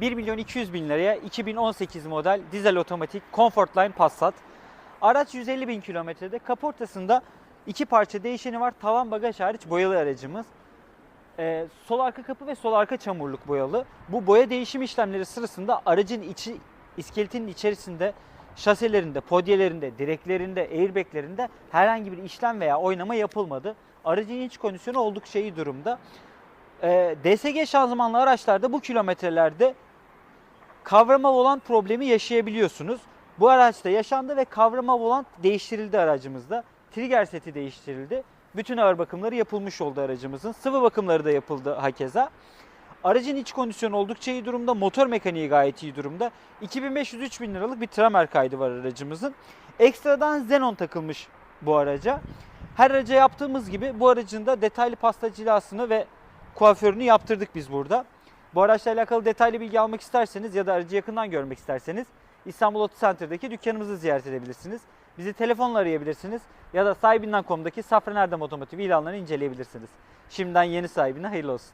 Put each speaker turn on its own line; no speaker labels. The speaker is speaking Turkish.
1 milyon 200 bin liraya 2018 model dizel otomatik Comfortline Passat. Araç 150 bin kilometrede. Kaportasında iki parça değişeni var. Tavan bagaj hariç boyalı aracımız. Ee, sol arka kapı ve sol arka çamurluk boyalı. Bu boya değişim işlemleri sırasında aracın içi iskeletinin içerisinde şaselerinde, podyelerinde, direklerinde, airbaglerinde herhangi bir işlem veya oynama yapılmadı. Aracın iç kondisyonu oldukça iyi durumda. Ee, DSG şanzımanlı araçlarda bu kilometrelerde kavrama volant problemi yaşayabiliyorsunuz. Bu araçta yaşandı ve kavrama volant değiştirildi aracımızda. Trigger seti değiştirildi. Bütün ağır bakımları yapılmış oldu aracımızın. Sıvı bakımları da yapıldı hakeza. Aracın iç kondisyonu oldukça iyi durumda. Motor mekaniği gayet iyi durumda. 2500-3000 liralık bir tramer kaydı var aracımızın. Ekstradan Xenon takılmış bu araca. Her araca yaptığımız gibi bu aracın da detaylı pasta cilasını ve kuaförünü yaptırdık biz burada. Bu araçla alakalı detaylı bilgi almak isterseniz ya da aracı yakından görmek isterseniz İstanbul Auto Center'daki dükkanımızı ziyaret edebilirsiniz. Bizi telefonla arayabilirsiniz ya da sahibinden.com'daki Safran Erdem Otomotiv ilanlarını inceleyebilirsiniz. Şimdiden yeni sahibine hayırlı olsun.